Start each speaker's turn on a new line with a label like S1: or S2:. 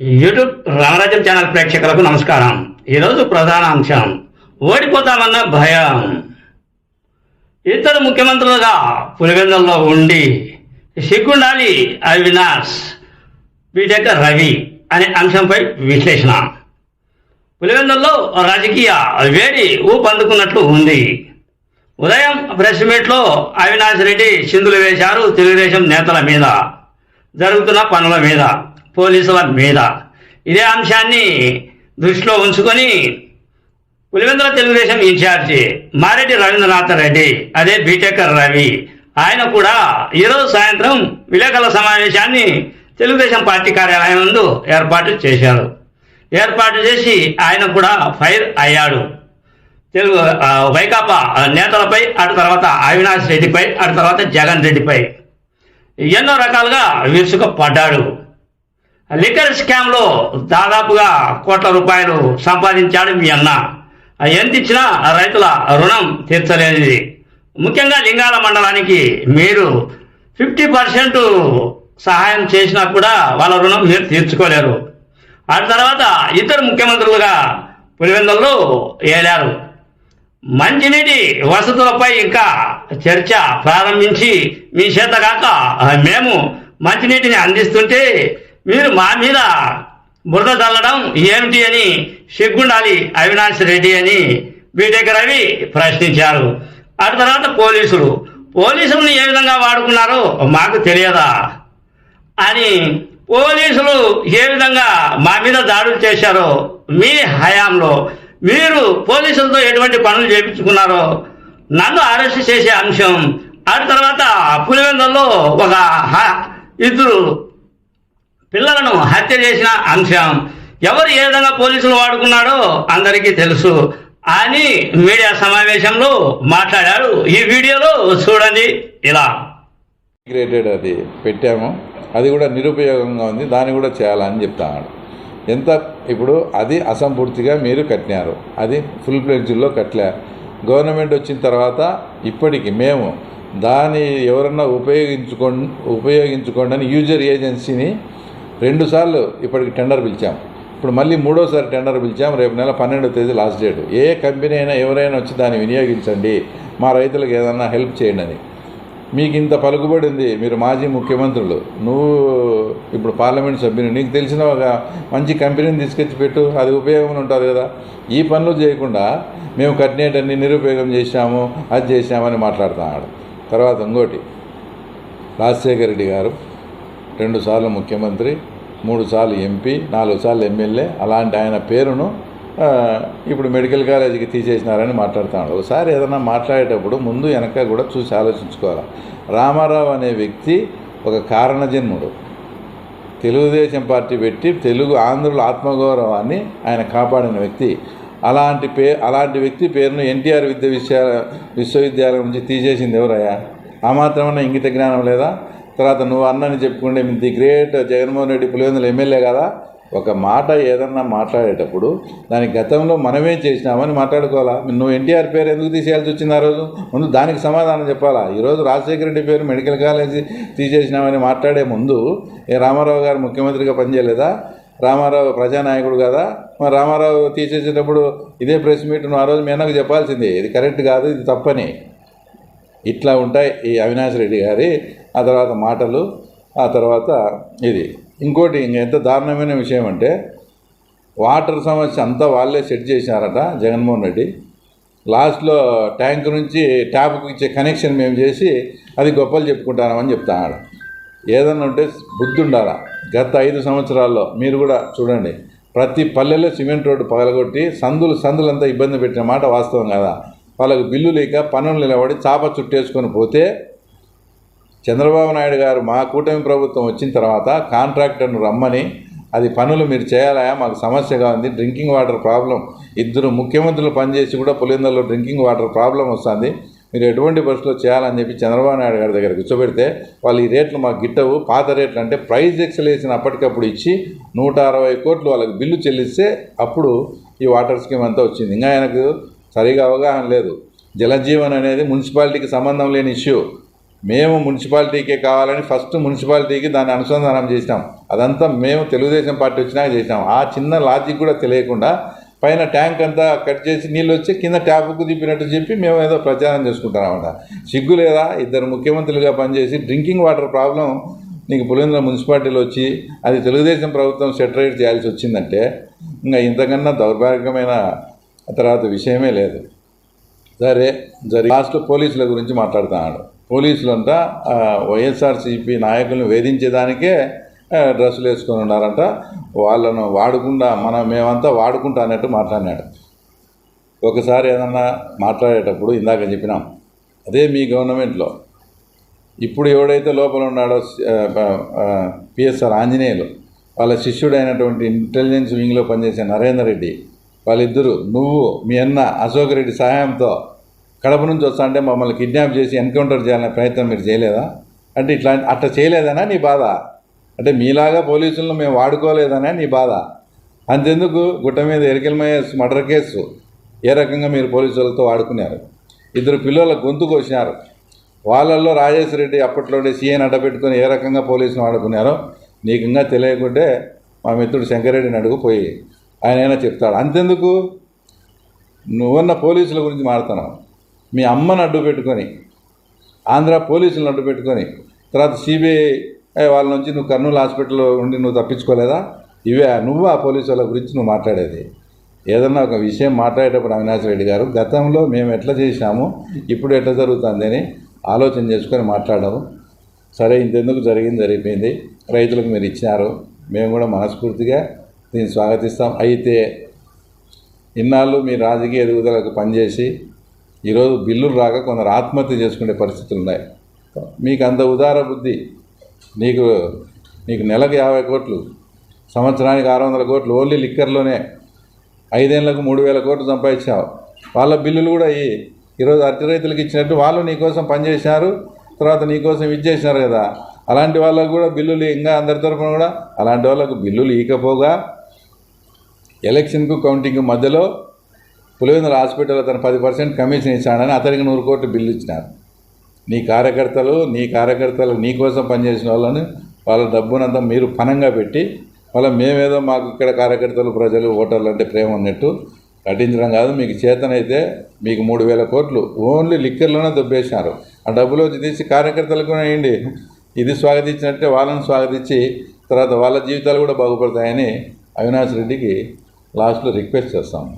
S1: YouTube రామరాజ్యం channel ప్రేక్షకులకు నమస్కారం. ఈరోజు ప్రధాన అంశం ఓడిపోతామన్న భయం. ఇద్దరు ముఖ్యమంత్రులుగా పులివెందుల్లో ఉండి సిగ్గుండాలి అవినాష్ బీటెక్ రవి అనే అంశంపై విశ్లేషణ. పులివెందుల్లో రాజకీయ వేడి ఊపందుకున్నట్లు ఉంది. ఉదయం ప్రెస్ మీట్లో అవినాష్ రెడ్డి సింధులు వేశారు తెలుగుదేశం నేతల మీద. జరుగుతున్న పనుల మీద. పోలీసుల మీద. ఇదే అంశాన్ని దృష్టిలో ఉంచుకొని పులివెందుల తెలుగుదేశం ఇన్ఛార్జి మారెడ్డి రవీంద్రనాథ్ రెడ్డి అదే బీటెక్ రవి ఆయన కూడా ఈరోజు సాయంత్రం విలేకరుల సమావేశాన్ని తెలుగుదేశం పార్టీ కార్యాలయం నందు ఏర్పాటు చేశారు. ఏర్పాటు చేసి ఆయన కూడా ఫైర్ అయ్యాడు. తెలుగు వైకాపా నేతలపై అటు తర్వాత అవినాష్ రెడ్డిపై అటు తర్వాత జగన్ రెడ్డిపై. ఎన్నో రకాలుగా విరుచుకు పడ్డాడు లిక్కర్ స్కామ్లో దాదాపుగా కోట్ల రూపాయలు సంపాదించాడు మీ అన్న. ఎంత ఇచ్చినా రైతుల రుణం తీర్చలేనిది. ముఖ్యంగా లింగాల మండలానికి మీరు ఫిఫ్టీ పర్సెంట్ సహాయం చేసినా కూడా వాళ్ళ రుణం మీరు తీర్చుకోలేరు. ఆ తర్వాత ఇద్దరు ముఖ్యమంత్రులుగా పులివెందుల్లో ఏలారు. మంచినీటి వసతులపై ఇంకా చర్చ ప్రారంభించి మీ చేత కాక మేము మంచినీటిని అందిస్తుంటే మీరు మా మీద బురద చల్లడం ఏమిటి అని సిగ్గుండాలి అవినాష్ రెడ్డి అని బీటెక్ రవి ప్రశ్నించారు. ఆ తర్వాత పోలీసులు. పోలీసులను ఏ విధంగా వాడుకున్నారో మాకు తెలియదా అని పోలీసులు ఏ విధంగా మా మీద దాడులు చేశారో మీ హయాంలో మీరు పోలీసులతో ఎటువంటి పనులు చేయించుకున్నారో నన్ను అరెస్ట్ చేసే అంశం. ఆ తర్వాత పులివెందుల్లో ఒక హ- ఇద్దరు పిల్లలను హత్య చేసిన అంశం. ఎవరు ఏ విధంగా పోలీసులు వాడుకున్నాడో అందరికీ తెలుసు. అని మీడియా సమావేశంలో మాట్లాడాడు ఈ వీడియోలో చూడండి ఇలా.
S2: ఇంటిగ్రేటెడ్ అది పెట్టాము. అది కూడా నిరుపయోగంగా ఉంది. దాన్ని కూడా చేయాలని చెప్తాడు. ఎంత ఇప్పుడు అది అసంపూర్తిగా మీరు కట్టినారు. అది ఫుల్ ప్లేజ్లో కట్టలే. గవర్నమెంట్ వచ్చిన తర్వాత ఇప్పటికి మేము దాన్ని ఎవరన్నా ఉపయోగించుకో ఉపయోగించుకోండి అని యూజర్ ఏజెన్సీని రెండుసార్లు ఇప్పటికి టెండర్ పిలిచాం. ఇప్పుడు మళ్ళీ మూడోసారి టెండర్ పిలిచాం రేపు నెల పన్నెండో తేదీ లాస్ట్ డేట్. ఏ కంపెనీ అయినా ఎవరైనా వచ్చి దాన్ని వినియోగించండి మా రైతులకు ఏదన్నా హెల్ప్ చేయండి అని. మీకు ఇంత పలుకుబడి ఉంది మీరు మాజీ ముఖ్యమంత్రులు. నువ్వు ఇప్పుడు పార్లమెంట్ సభ్యుని నీకు తెలిసిన ఒక మంచి కంపెనీని తీసుకొచ్చి పెట్టు అది ఉపయోగం ఉంటుంది కదా. ఈ పనులు చేయకుండా మేము కట్టినేటన్ని నిరుపయోగం చేశాము అది చేశామని మాట్లాడుతున్నాడు. తర్వాత ఇంకోటి రాజశేఖర రెడ్డి గారు రెండుసార్లు ముఖ్యమంత్రి మూడు సార్లు ఎంపీ నాలుగు సార్లు ఎమ్మెల్యే అలాంటి ఆయన పేరును ఇప్పుడు మెడికల్ కాలేజీకి తీసేసినారని మాట్లాడుతున్నాడు ఒకసారి ఏదైనా మాట్లాడేటప్పుడు ముందు వెనక కూడా చూసి ఆలోచించుకోవాలి. రామారావు అనే వ్యక్తి ఒక కారణజన్ముడు. తెలుగుదేశం పార్టీ పెట్టి తెలుగు ఆంధ్రుల ఆత్మగౌరవాన్ని ఆయన కాపాడిన వ్యక్తి. అలాంటి పే అలాంటి వ్యక్తి పేరును ఎన్టీఆర్ విద్య విశ్వ విశ్వవిద్యాలయం నుంచి తీసేసింది ఎవరయ్యా? ఆ మాత్రమన్నా ఇంగిత జ్ఞానం లేదా? తర్వాత నువ్వు అన్నని చెప్పుకుంటే the great Jaganmohan Reddy Pulivendula MLA కదా? ఒక మాట ఏదన్నా మాట్లాడేటప్పుడు దాని గతంలో మనమే చేసినామని మాట్లాడుకోవాలా? నువ్వు ఎన్టీఆర్ పేరు ఎందుకు తీసేయాల్సి వచ్చింది ఆ రోజు? ముందు దానికి సమాధానం చెప్పాలా? ఈరోజు రాజశేఖర రెడ్డి పేరు మెడికల్ కాలేజీ తీసేసినామని మాట్లాడే ముందు ఏ రామారావు గారు ముఖ్యమంత్రిగా పనిచేయలేదా? రామారావు ప్రజానాయకుడు కదా? మరి రామారావు తీసేసేటప్పుడు ఇదే ప్రెస్ మీట్ నువ్వు ఆ రోజు మీ చెప్పాల్సిందే. ఇది కరెక్ట్ కాదు ఇది తప్పని. ఇట్లా ఉంటాయి ఈ అవినాష్ రెడ్డి గారి ఆ తర్వాత మాటలు ఆ తర్వాత ఇది. ఇంకోటి ఇంక ఎంత దారుణమైన విషయం అంటే వాటర్ సమస్య అంతా వాళ్ళే సెట్ చేసినారట జగన్మోహన్ రెడ్డి. లాస్ట్లో ట్యాంక్ నుంచి ట్యాప్కి ఇచ్చే కనెక్షన్ మేము చేసి అది గొప్పలు చెప్పుకుంటామని చెప్తాడు ఏదన్నా ఉంటే బుద్ధి ఉండాలా గత ఐదు సంవత్సరాల్లో మీరు కూడా చూడండి ప్రతి పల్లెలో సిమెంట్ రోడ్డు పగలగొట్టి సందులు సందులంతా ఇబ్బంది పెట్టిన మాట వాస్తవం కదా? వాళ్ళకి బిల్లు లేక పనులు నిలబడి చాప చుట్టేసుకొని పోతే చంద్రబాబు నాయుడు గారు మా కూటమి ప్రభుత్వం వచ్చిన తర్వాత కాంట్రాక్టర్ను రమ్మని అది పనులు మీరు చేయాలా మాకు సమస్యగా ఉంది డ్రింకింగ్ వాటర్ ప్రాబ్లం ఇద్దరు ముఖ్యమంత్రులు పనిచేసి కూడా పులిందల్లో డ్రింకింగ్ వాటర్ ప్రాబ్లం వస్తుంది మీరు ఎటువంటి బస్సులో చేయాలని చెప్పి చంద్రబాబు నాయుడు గారి దగ్గర కూర్చోబెడితే వాళ్ళు ఈ రేట్లు మాకు గిట్టవు పాత రేట్లు అంటే ప్రైజ్ ఎక్సలేషన్ అప్పటికప్పుడు ఇచ్చి నూట అరవై కోట్లు వాళ్ళకి బిల్లు చెల్లిస్తే అప్పుడు ఈ వాటర్ స్కీమ్ అంతా వచ్చింది. ఇంకా ఆయనకు సరిగా అవగాహన లేదు. జలజీవన్ అనేది మున్సిపాలిటీకి సంబంధం లేని ఇష్యూ. మేము మున్సిపాలిటీకే కావాలని ఫస్ట్ మున్సిపాలిటీకి దాన్ని అనుసంధానం చేసినాం. అదంతా మేము తెలుగుదేశం పార్టీ వచ్చినాక చేసినాం. ఆ చిన్న లాజిక్ కూడా తెలియకుండా పైన ట్యాంక్ అంతా కట్ చేసి నీళ్ళు వచ్చి కింద ట్యాప్కు దిప్పినట్టు చెప్పి మేము ఏదో ప్రచారం చేసుకుంటామన్నమాట సిగ్గు లేదా? ఇద్దరు ముఖ్యమంత్రులుగా పనిచేసి డ్రింకింగ్ వాటర్ ప్రాబ్లం నీకు పులివెందుల మున్సిపాలిటీలో వచ్చి అది తెలుగుదేశం ప్రభుత్వం సెటరేట్ చేయాల్సి వచ్చిందంటే ఇంకా ఇంతకన్నా దౌర్భాగ్యమైన తర్వాత విషయమే లేదు. సరే జరి లాస్ట్ పోలీసుల గురించి మాట్లాడుతున్నాడు. పోలీసులంతా వైఎస్ఆర్సీపీ నాయకులను వేధించేదానికే డ్రెస్సులు వేసుకొని ఉన్నారంట. వాళ్ళను వాడుకుండా మనం మేమంతా వాడుకుంటా అన్నట్టు మాట్లాడినాడు. ఒకసారి ఏదన్నా మాట్లాడేటప్పుడు ఇందాక చెప్పినాం అదే మీ గవర్నమెంట్లో. ఇప్పుడు ఎవడైతే లోపల ఉన్నాడో పిఎస్ఆర్ ఆంజనేయులు వాళ్ళ శిష్యుడైనటువంటి ఇంటెలిజెన్స్ వింగ్లో పనిచేసే నరేందర్ రెడ్డి వాళ్ళిద్దరూ నువ్వు మీ అన్న అశోక్ రెడ్డి సహాయంతో కడప నుంచి వస్తా అంటే మమ్మల్ని కిడ్నాప్ చేసి ఎన్కౌంటర్ చేయాలనే ప్రయత్నం మీరు చేయలేదా? అంటే ఇట్లా అట్లా చేయలేదనా నీ బాధ? అంటే మీలాగా పోలీసులను మేము వాడుకోలేదనా నీ బాధ? అంతెందుకు? గుట్ట మీద ఎరికల్మయ్య మర్డర్ కేసు ఏ రకంగా మీరు పోలీసులతో వాడుకున్నారు? ఇద్దరు పిల్లల గొంతు కోసినారు. వాళ్ళల్లో రాజేశ్వర రెడ్డి అప్పట్లోనే సీఎన్ అడ్డపెట్టుకుని ఏ రకంగా పోలీసులు వాడుకున్నారో నీకు ఇంకా తెలియకుంటే మా మిత్రుడు శంకరెడ్డిని అడుగుపోయి ఆయన అయినా చెప్తాడు? అంతెందుకు? నువ్వన్న పోలీసుల గురించి మాడుతున్నావు మీ అమ్మను అడ్డు పెట్టుకొని ఆంధ్ర పోలీసులను అడ్డు పెట్టుకొని తర్వాత సిబిఐ వాళ్ళ నుంచి నువ్వు కర్నూలు హాస్పిటల్లో ఉండి నువ్వు తప్పించుకోలేదా? ఇవే నువ్వు ఆ పోలీసు వాళ్ళ గురించి నువ్వు మాట్లాడేది. ఏదన్నా ఒక విషయం మాట్లాడేటప్పుడు అవినాష్ రెడ్డి గారు గతంలో మేము ఎట్లా చేసినాము ఇప్పుడు ఎట్లా జరుగుతుంది అని ఆలోచన చేసుకొని మాట్లాడము. సరే ఇంతెందుకు జరిగింది జరిగిపోయింది. రైతులకు మీరు ఇచ్చినారు. మేము కూడా మనస్ఫూర్తిగా దీన్ని స్వాగతిస్తాం. అయితే ఇన్నాళ్ళు మీ రాజకీయ ఎదుగుదలకు పనిచేసి ఈరోజు బిల్లులు రాక కొందరు ఆత్మహత్య చేసుకునే పరిస్థితులు ఉన్నాయి. మీకు అంత ఉదార బుద్ధి. నీకు నీకు నెలకు యాభై కోట్లు సంవత్సరానికి ఆరు వందల కోట్లు ఓన్లీ లిక్కర్లోనే ఐదేళ్ళకు మూడు వేల కోట్లు సంపాదించావు. వాళ్ళ బిల్లులు కూడా ఈ ఈరోజు అట్టి రైతులకు ఇచ్చినట్టు వాళ్ళు నీకోసం పనిచేసినారు తర్వాత నీకోసం ఇది చేసినారు కదా. అలాంటి వాళ్ళకు కూడా బిల్లులు ఇంకా అందరి తరఫున కూడా అలాంటి వాళ్ళకు బిల్లులు ఈకపోగా ఎలక్షన్కు కౌంటింగ్ మధ్యలో పులివెందుల హాస్పిటల్లో తన పది పర్సెంట్ కమిషన్ ఇచ్చాడని అతనికి నూరు కోట్లు బిల్లు ఇచ్చినారు. నీ కార్యకర్తలు నీ కార్యకర్తలు నీ కోసం పనిచేసిన వాళ్ళని వాళ్ళ డబ్బునంతా మీరు పనంగా పెట్టి వాళ్ళ మేమేదో మాకు ఇక్కడ కార్యకర్తలు ప్రజలు ఓటర్లు అంటే ప్రేమ ఉన్నట్టు నటించడం కాదు. మీకు చేతనైతే మీకు మూడు వేల కోట్లు ఓన్లీ లిక్కర్లోనే దొబ్బేసినారు. ఆ డబ్బులు వచ్చి తీసి కార్యకర్తలకు కూడా వేయండి. ఇది స్వాగతించినట్టే వాళ్ళని స్వాగతించి తర్వాత వాళ్ళ జీవితాలు కూడా బాగుపడతాయని అవినాష్ రెడ్డికి లాస్ట్లో రిక్వెస్ట్ చేస్తాము